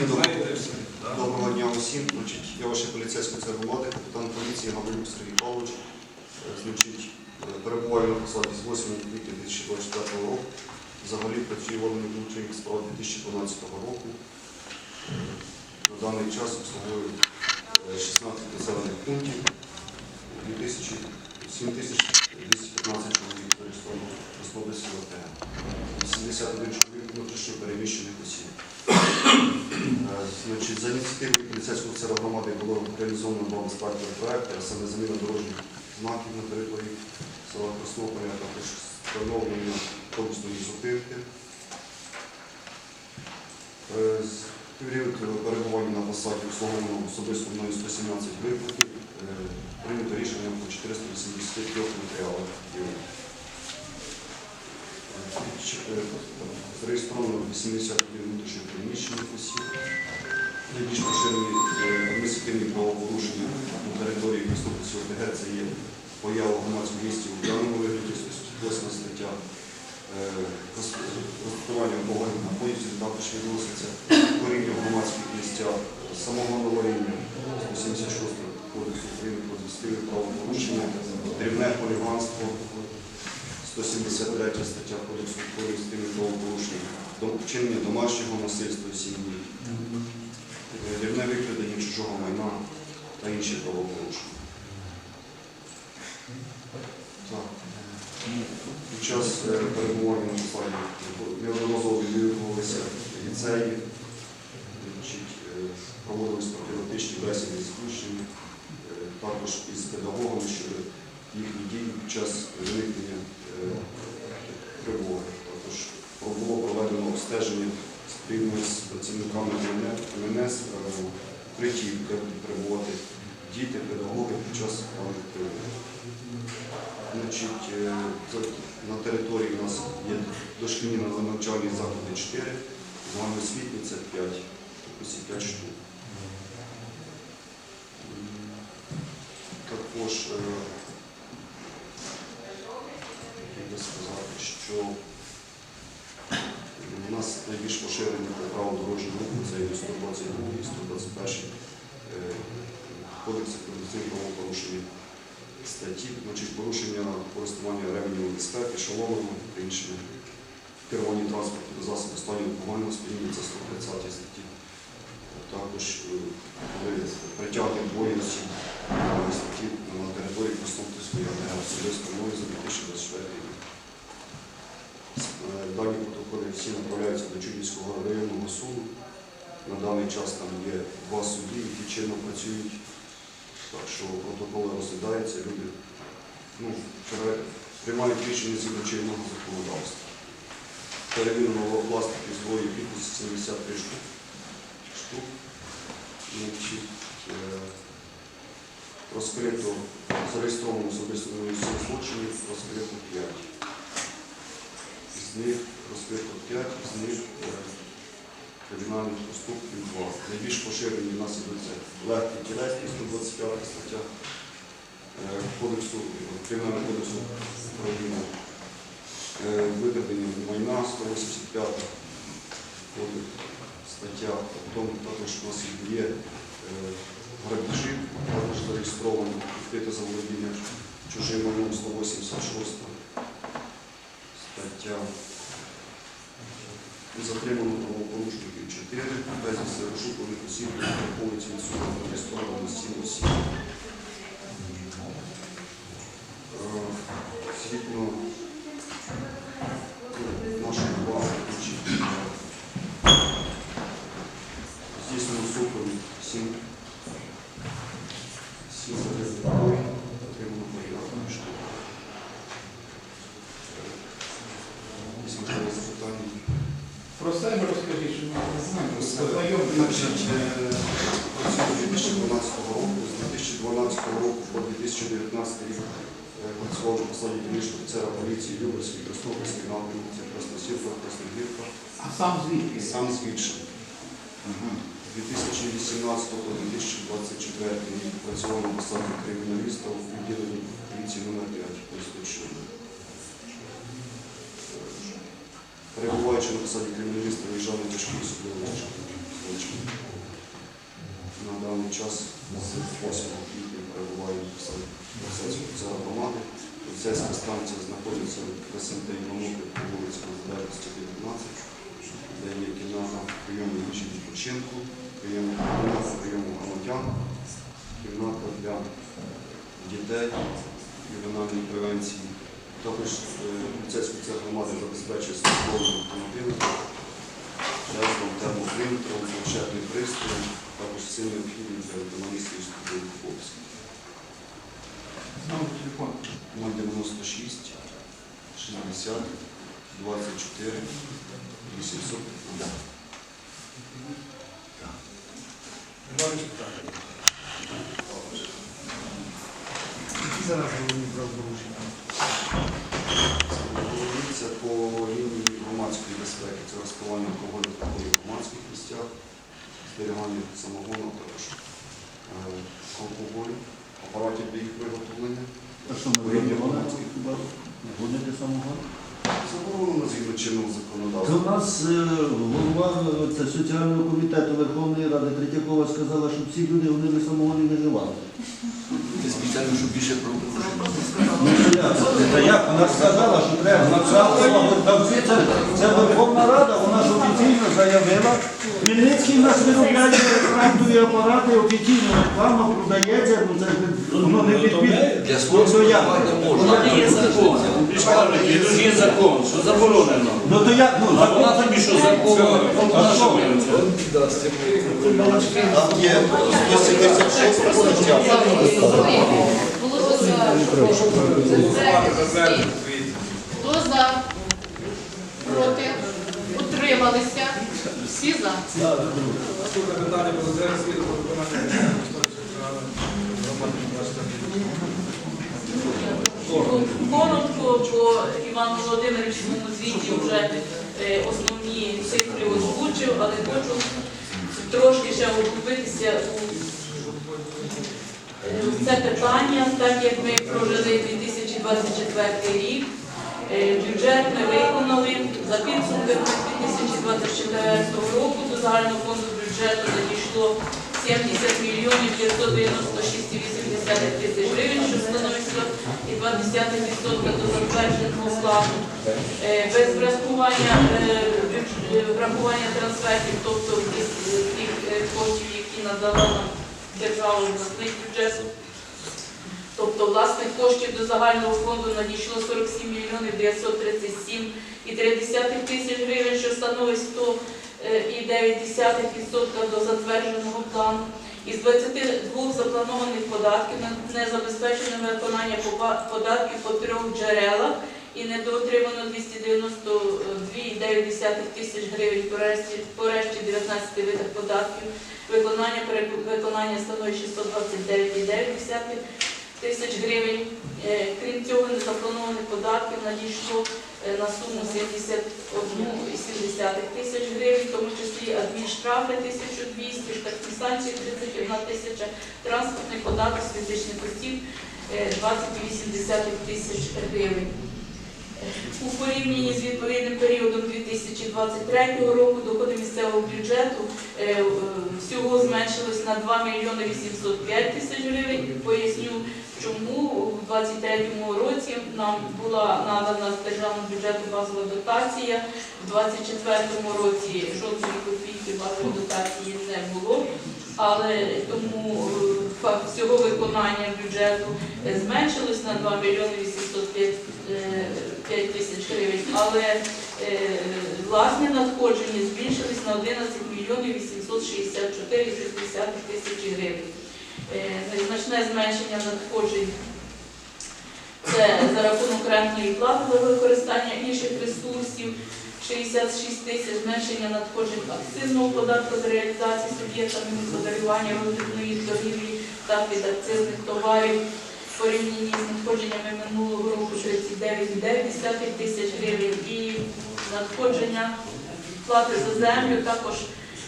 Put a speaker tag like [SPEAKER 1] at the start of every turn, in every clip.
[SPEAKER 1] Доброго дня усім. Я ваш поліцейський це громади, капітан поліції Гаврилюк Сергій Павлович. Е, Значить, е, перебуваю на посаді з 8 квітня 2024 року. Взагалі працюю в органі внутрішніх справ 2012 року. Е, На даний час обслуговую е, 16 населених пунктів, 7215 чоловік зареєстровано в Основі ОТГ, 81 чоловік внутрішньо переміщених осіб. Е, за ініціативою поліцейського офіцера громади було реалізовано два безпекові проекти, а саме заміна дорожніх знаків на території села Краснополя, а також встановлення автобусної зупинки. Е, Період перебування на посаді обслуговувано особисто мною 117 викликів. Е, Прийнято рішення по 483 матеріалах. Е, Зареєстровано 81 внутрішньо приміщених осіб. Найбільш поширені е, адміністративні правопорушення на території Конституції ОТГ це є поява громадських місті у даному вигляді, 108 стаття. розпитування роз- Розпакування алкогольних напоїв також відноситься. Коріння в громадських місцях самого говоріння 176 кодексу України про адміністративне правопорушення, дрібне поліганство 173 стаття Кодексу адміністративне правопорушення, вчинення домашнього насильства сім'ї, е, дрібне викрадення чужого майна та інші правопорушення. Так. Під час е, перебування на посаді неодноразово відвідувалися ліцеї, е, проводились профілактичні бесіди з учнями, також із педагогами щодо їхніх дій під час виникнення е, тривоги. Також було проведено обстеження спільно з працівниками МНС е, укриттів, де діти, педагоги під час. Значить, е, на території у нас є дошкільні навчальні заклади 4, загальноосвітні це 5, ось 5 штук. Також е, би сказати, що найбільш поширені право дорожнього руху, це є 122 і 121 е, кодексу про правопорушення статті, значить порушення користування ременем безпеки, шоломами та іншими керування транспорту до засобів стану алкогольного сп'яніння, це 130 статті. Також коли притягнення двоє осіб статті на території Краснопільської АТГ особисто мною за 2024 рік. Е, Дані протоколи всі направляються до Чудівського районного суду. На даний час там є два судді, які чинно працюють. Так що протоколи розглядаються, люди ну, приймають рішення згідно чинного законодавства. Перевірено власників зброї кількості 73 штук. штук. Значить, е, розкрито, зареєстровано особисто на злочинів, розкрито 5. З них розкрито 5, з них кримінальних проступків 2. Найбільш поширені в нас ідуть легкі тілесні, 125 стаття е, кодексу, Кримінального кодексу України. Е, Викрадення майна 185 кодекс, стаття. Потім також у нас є е, грабежі, також зареєстровано відкрите заволодіння чужим майном 186 стаття. Затримано правопорушників 4, безвісти розшукуваних осіб, враховується від суду зареєстровано 7 осіб. Е, Згідно нашої уваги, е, здійснено супер 7 7 затримано порядку штук. Якісь можливо запитання?
[SPEAKER 2] Про себе розкажіть, що ми не знаємо. Познайомтеся.
[SPEAKER 1] Значить, е, працюю з 2012 року, з 2012 року по 2019 рік е, працював на посаді дільничного офіцера поліції Люберської, Краснопільської напрямку, це Красносілка, Красногірка,
[SPEAKER 2] А сам звідки?
[SPEAKER 1] сам звідси. З 2018 по 2024 рік працював на посаді криміналіста у відділенні поліції номер 5 Конституції. перебуваючи на посаді криміналіста виїжджав на тяжкі судові. На даний час з 8 квітня перебуває в за громади. Поліцейська станція знаходиться в СМТ Івануки по вулиці Незалежності 19, де є кімната прийому їжі відпочинку, кімната прийому громадян, кімната для дітей, ювенальної превенції. Також е, поліцейська ця громада забезпечує службовим автомобілем, жезлом, термопринтером, планшетний пристрій, також всі необхідні для журналістів і студентів обов'язків.
[SPEAKER 2] Знову телефон.
[SPEAKER 1] 096 60 24 800.
[SPEAKER 2] Які зараз головні правопорушення?
[SPEAKER 1] Це по рівні громадської безпеки, це розпивання алкоголю та в громадських місцях, зберігання самогону, а також е, алкоголю, апаратів для їх виготовлення.
[SPEAKER 3] А що ми вибивали хіба? Гонити самогон?
[SPEAKER 1] Заборонено
[SPEAKER 3] законодавства. у нас е, голова е, це, соціального комітету Верховної Ради Третьякова сказала, що всі люди вони самого не живали.
[SPEAKER 4] Ти спеціально, щоб більше про
[SPEAKER 3] Ну то як? Та як? Вона ж сказала, що треба. Всі це, це Верховна Рада, вона ж офіційно заявила. Хмельницький нас виробляє рефрактові апарати, офіційно реклама продається, ну це ж воно не підпід.
[SPEAKER 4] для свого
[SPEAKER 3] Ну, то як?
[SPEAKER 4] можна.
[SPEAKER 5] Є закон. Кажете, є закон, що заборонено.
[SPEAKER 3] Ну то як? Ну,
[SPEAKER 5] А вона тобі що закон?
[SPEAKER 3] А що?
[SPEAKER 1] Там є 176 стаття.
[SPEAKER 6] Хто за? Проти? Утрималися? Всі за?
[SPEAKER 2] Наступне питання про затвердження звіту про виконання історичної програми громади 24
[SPEAKER 7] Коротко, бо Іван Володимирович в своєму звіті вже е, основні цифри озвучив, але хочу трошки ще углубитися у це питання, так як ми прожили 2024 рік. Е, Бюджет ми виконали за підсумками 2024 року до загального фонду бюджету надійшло 70 мільйонів 596,8 тисяч гривень, що становить 2,2% до затвердженого плану. Е, Без врахування, е, врахування трансфертів, тобто тих коштів, які надала нам держава в обласний бюджет. Тобто власних коштів до загального фонду надійшло 47 мільйонів 937,3 тисяч гривень, що становить 100,9% до затвердженого плану. Із 22 запланованих податків на незабезпечене виконання податків по трьох джерелах і недоотримано 292,9 тисяч гривень по решті, по решті 19 видах податків. Виконання виконання становить 629,9 тисяч гривень. Е, Крім цього, незапланованих податків надійшло е, на суму 71,7 тисяч гривень, в тому числі адмінштрафи 1200, штрафні санкції 31 тисяча, транспортний податок з фізичних осіб е, 20,8 тисяч гривень. У порівнянні з відповідним періодом 2023 року доходи місцевого бюджету е, е, всього зменшились на 2 мільйони 805 тисяч гривень. Поясню, чому у 2023 році нам була надана з державного бюджету базова дотація. У 2024 році жодної копійки базової дотації не було. Але тому е, факт всього виконання бюджету е, зменшилось на 2 мільйони 805 е, 5 тисяч гривень, але е, власні надходження збільшились на 11 мільйонів 864 тисячі гривень. Е, Значне зменшення надходжень це за рахунок рентної плати за використання інших ресурсів, 66 тисяч зменшення надходжень акцизного податку за реалізацію суб'єктами господарювання роздрібної торгівлі та підакцизних товарів в порівнянні з надходженнями минулого року 39,9 тисяч гривень і надходження плати за землю також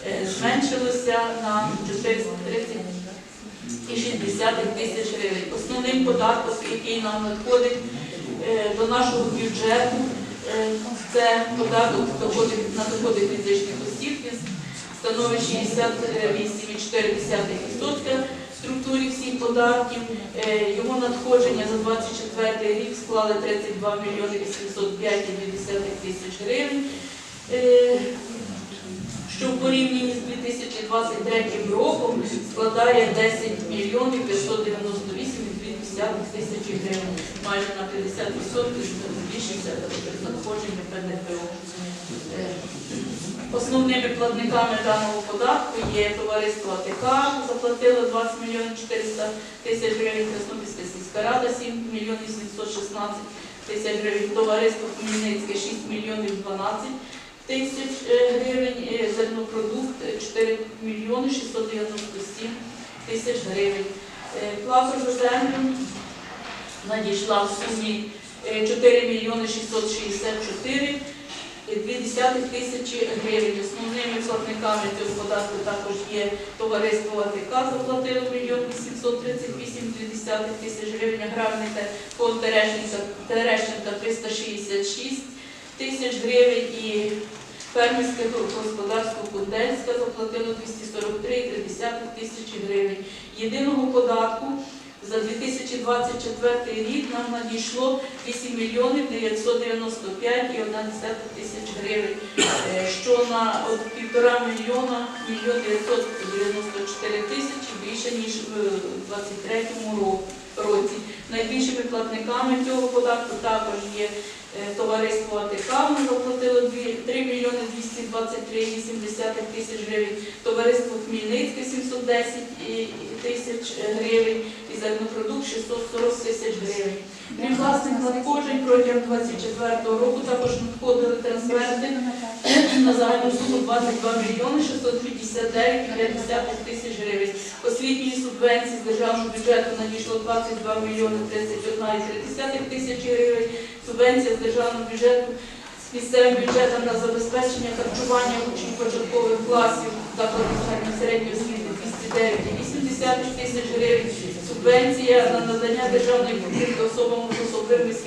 [SPEAKER 7] е, зменшилося на 430 і 60 тисяч гривень. Основним податком, який нам надходить е, до нашого бюджету, це податок на доходи фізичних осіб, становить 68,4%, з структурі всіх податків. Е, Його надходження за 24 рік склали 32 мільйони 805,2 тисяч гривень. Е, що в порівнянні з 2023 роком складає 10 мільйонів 598,2 тисячі гривень. Майже на 50% збільшився надходження ПДФО. Е, Основними платниками даного податку є товариство АТК, заплатило 20 мільйонів 400 тисяч гривень, Краснопільська сільська рада 7 мільйонів 716 тисяч гривень, товариство Хмельницьке 6 мільйонів 12 тисяч е, гривень, е, зернопродукт е, 4 мільйони 697 тисяч гривень. Е, Плата за землю надійшла в сумі е, 4 мільйони 664 0,2 тисячі гривень. Основними платниками цього податку також є товариство АТК, заплатило 1 мільйон 838,2 тисяч гривень, аграрний та фонд Терещенка 366 тисяч гривень і фермерське господарство Кунденська заплатило 243,3 тисячі гривень. Єдиного податку за 2024 рік нам надійшло 8 мільйонів 995,1 тисяч гривень, е, що на от півтора мільйона, 1 994 тисячі більше, ніж в 2023 році. Найбільшими платниками цього податку також є е, товариство АТК, воно заплатило 3 мільйони 223,8 тисяч гривень, товариство Хмельницьке 710 тисяч гривень. І зернопродукт 640 тисяч гривень. Крім власних надходжень протягом 2024 року також надходили трансферти на загальну суму 22 мільйони 659,5 тисяч гривень. Освітньої субвенції з державного бюджету надійшло 22 мільйони 31,3 тисячі гривень. Субвенція з державного бюджету з місцевим бюджетом на забезпечення харчування учнів початкових класів закладів середньої освіти 209,8 тисяч гривень. Субвенція на надання державної підтримки особам з особливими освітніми